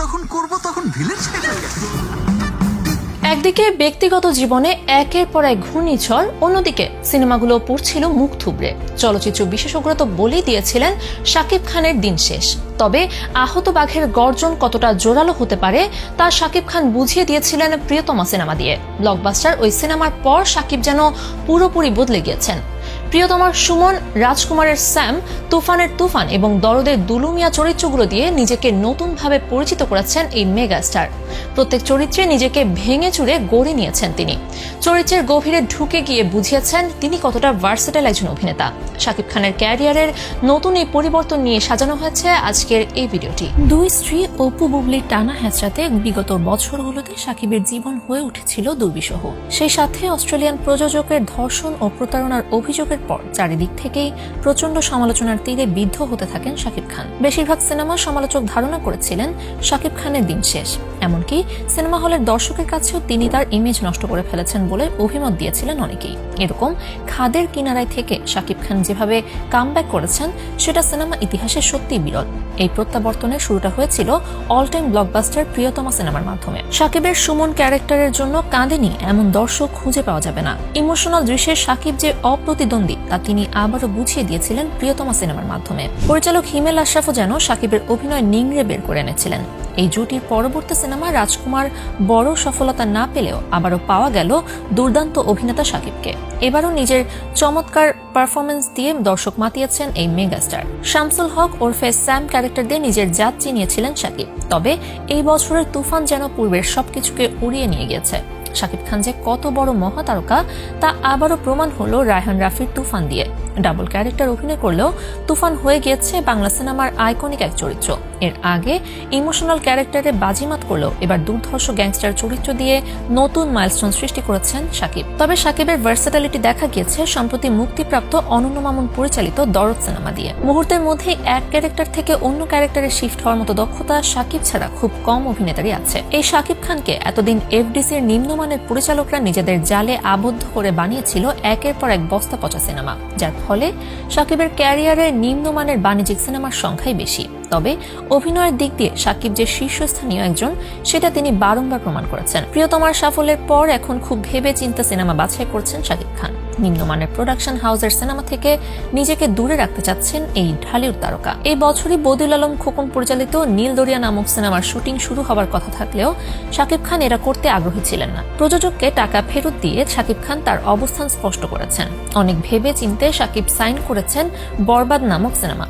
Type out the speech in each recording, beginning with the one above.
যখন করব তখন একদিকে ব্যক্তিগত জীবনে একের পর এক ঘূর্ণিঝড়, অন্যদিকে সিনেমাগুলো পড়ছিল মুখ থুবড়ে। চলচ্চিত্র বিশেষজ্ঞরা তো বলেই দিয়েছিলেন, শাকিব খানের দিন শেষ। তবে আহত বাঘের গর্জন কতটা জোরালো হতে পারে, তা শাকিব খান বুঝিয়ে দিয়েছিলেন প্রিয়তমা সিনেমা দিয়ে। ব্লকবাস্টার ওই সিনেমার পর শাকিব যেন পুরোপুরি বদলে গিয়েছেন। প্রিয়তমার সুমন, রাজকুমারের স্যাম, তুফানের তুফান এবং দরদের দুলুমিয়া চরিত্রগুলো দিয়ে নিজেকে নতুনভাবে পরিচিত করেছেন এই মেগা স্টার প্রত্যেক চরিত্রে নিজেকে ভেঙে চুরে গড়ে নিয়েছেন তিনি। চরিত্রের গভীরে ঢুকে গিয়ে বুঝিয়েছেন তিনি কতটা ভার্সেটাইল একজন অভিনেতা। শাকিব খানের ক্যারিয়ারের নতুন এই পরিবর্তন নিয়ে সাজানো হয়েছে আজকের এই ভিডিওটি। দুই স্ত্রী অপু বুবলির টানা হ্যাচড়াতে বিগত বছরগুলোতে সাকিবের জীবন হয়ে উঠেছিল দুর্বিষহ। সেই সাথে অস্ট্রেলিয়ান প্রযোজকের ধর্ষণ ও প্রতারণার অভিযোগের পর চারিদিক থেকেই প্রচণ্ড সমালোচনার তীরে বিদ্ধ হতে থাকেন শাকিব খান। বেশিরভাগ সিনেমা সমালোচক ধারণা করেছিলেন, শাকিব খানের দিন শেষ। এমনকি সিনেমা হলের দর্শকের কাছেও তিনি তার ইমেজ নষ্ট করে ফেলেছেন বলে অভিমত দিয়েছিলেন অনেকেই। এরকম খাদের কিনারায় থেকে শাকিব খান যেভাবে কামব্যাক করেছেন, সেটা সিনেমা ইতিহাসে সত্যি বিরল। এই প্রত্যাবর্তনের শুরুটা হয়েছিল অল টাইম ব্লকবাস্টার প্রিয়তমা সিনেমার মাধ্যমে। সাকিবের সুমন ক্যারেক্টারের জন্য কাঁদেনি এমন দর্শক খুঁজে পাওয়া যাবে না। ইমোশনাল দৃশ্যে সাকিব যে অপ্রতিদ্বন্দ্বী, তা তিনি আবারও বুঝিয়ে দিয়েছিলেন প্রিয়তমা সিনেমার মাধ্যমে। পরিচালক হিমেল আশরাফও যেন সাকিবের অভিনয় নিংড়ে বের করে এনেছিলেন। এই জুটির পরবর্তী সিনেমা রাজকুমার বড় সফলতা না পেলেও আবারও পাওয়া গেল দুর্দান্ত অভিনেতা শাকিবকে এবারও নিজের চমৎকার পারফরমেন্স দিয়ে দর্শক মাতিয়েছেন এই মেগাস্টার। শামসুল হক ওরফে স্যাম ক্যারেক্টার দিয়ে নিজের জাত চিনিয়েছিলেন শাকিব তবে এই বছরের তুফান যেন পূর্বের সবকিছুকে উড়িয়ে নিয়ে গিয়েছে। শাকিব খান যে কত বড় মহাতারকা, তা আবারও প্রমাণ হলো রায়হান রাফির তুফান দিয়ে। ডাবল ক্যারেক্টার অভিনয় করলেও তুফান হয়ে গিয়েছে বাংলা সিনেমার আইকনিক এক চরিত্র। এর আগে ইমোশনাল ক্যারেক্টারে বাজিমাত করলেও এবার দুর্ধর্ষ গ্যাংস্টার চরিত্র দিয়ে নতুন মাইলস্টোন সৃষ্টি করেছেন সাকিব। তবে শাকিবের ভার্সেটালিটি দেখা গিয়েছে সম্প্রতি মুক্তিপ্রাপ্ত অনন্য মামুন পরিচালিত দরদ সিনেমা দিয়ে। মুহূর্তের মধ্যে এক ক্যারেক্টার থেকে অন্য ক্যারেক্টারে শিফট হওয়ার মতো দক্ষতা শাকিব ছাড়া খুব কম অভিনেতারই আছে। এই শাকিব খানকে এতদিন এফডিসির নিম্নমানের পরিচালকরা নিজেদের জালে আবদ্ধ করে বানিয়েছিল একের পর এক বস্তা পচা সিনেমা। যার ফলে সাকিবের ক্যারিয়ারে নিম্নমানের বাণিজ্যিক সিনেমার সংখ্যাই বেশি। তবে অভিনয়ের দিক দিয়ে সাকিব যে শীর্ষস্থানীয় একজন, সেটা তিনি বারংবার প্রমাণ করেছেন। প্রিয়তমার সাফল্যের পর এখন খুব ভেবে চিন্তা সিনেমা বাছাই করছেন শাকিব খান। নিম্নমানের প্রোডাকশন হাউসের সিনেমা থেকে নিজেকে দূরে রাখতে চাচ্ছেন এই ঢালিউড তারকা। এই বছরই বদিউল আলম খোকন পরিচালিত নীল দরিয়া নামক সিনেমার শুটিং শুরু হওয়ার কথা থাকলেও শাকিব খান এরা করতে আগ্রহী ছিলেন না। প্রযোজককে টাকা ফেরত দিয়ে শাকিব খান তার অবস্থান স্পষ্ট করেছেন। অনেক ভেবে চিনতে শাকিব সাইন করেছেন বরবাদ নামক সিনেমা।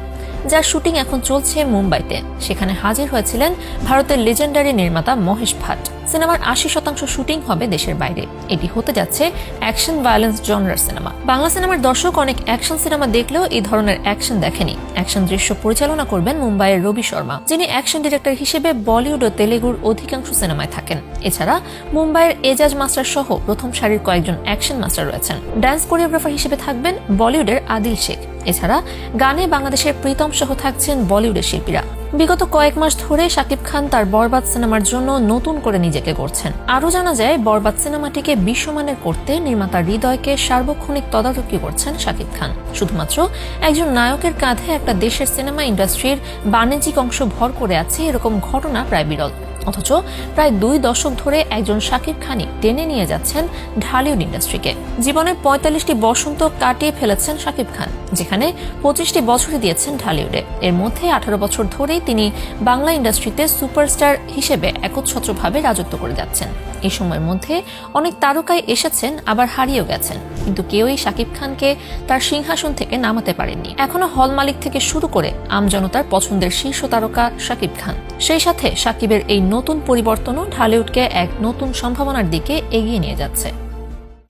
যার শুটিং এখন চলছে মুম্বাইতে। সেখানে হাজির হয়েছিলেন ভারতের লেজেন্ডারি নির্মাতা মহেশ ভাট। সিনেমার আশি শতাংশ শুটিং হবে দেশের বাইরে। এটি হতে যাচ্ছে অ্যাকশন ভায়োলেন্স জনরার সিনেমা। বাংলা সিনেমার দর্শক অনেক অ্যাকশন সিনেমা দেখলেও এই ধরনের অ্যাকশন দেখেনি। অ্যাকশন দৃশ্য পরিচালনা করবেন মুম্বাইয়ের রবি শর্মা, যিনি অ্যাকশন ডিরেক্টর হিসেবে বলিউড ও তেলেগুর অধিকাংশ সিনেমায় থাকেন। এছাড়া মুম্বাইয়ের এজাজ মাস্টার সহ প্রথম সারির কয়েকজন অ্যাকশন মাস্টার রয়েছেন। ডান্স কোরিওগ্রাফার হিসেবে থাকবেন বলিউডের আদিল শেখ। এছাড়া গানে বাংলাদেশের প্রীতম সহ থাকছেন বলিউডের শিল্পীরা। বিগত কয়েক মাস ধরে শাকিব খান তার বরবাদ সিনেমার জন্য নতুন করে নিজেকে করছেন আরও জানা যায়, বরবাদ সিনেমাটিকে বিশ্বমানের করতে নির্মাতা হৃদয়কে সার্বক্ষণিক তদারকি করছেন শাকিব খান। শুধুমাত্র একজন নায়কের কাঁধে একটা দেশের সিনেমা ইন্ডাস্ট্রির বাণিজ্যিক অংশ ভর করে আছে এরকম ঘটনা প্রায় বিরল। অথচ প্রায় দুই দশক ধরে একজন শাকিব খানই টেনে নিয়ে যাচ্ছেন ঢালিউড ইন্ডাস্ট্রিকে। জীবনের পঁয়তাল্লিশটি বসন্ত কাটিয়ে ফেলেছেন শাকিব খান, যেখানে পঁচিশটি বছরই দিয়েছেন ঢালিউডে। এর মধ্যে আঠারো বছর ধরেই তিনি বাংলা ইন্ডাস্ট্রিতে সুপারস্টার হিসেবে একচ্ছত্রভাবে রাজত্ব করে যাচ্ছেন। এই সময়ের মধ্যে অনেক তারকায় এসেছেন, আবার হারিয়েও গেছেন। কিন্তু কেউই শাকিব খানকে তার সিংহাসন থেকে নামাতে পারেননি। এখনও হল মালিক থেকে শুরু করে আমজনতার পছন্দের শীর্ষ তারকা শাকিব খান। সেই সাথে শাকিবের এই নতুন পরিবর্তনও ঢালিউডকে এক নতুন সম্ভাবনার দিকে এগিয়ে নিয়ে যাচ্ছে।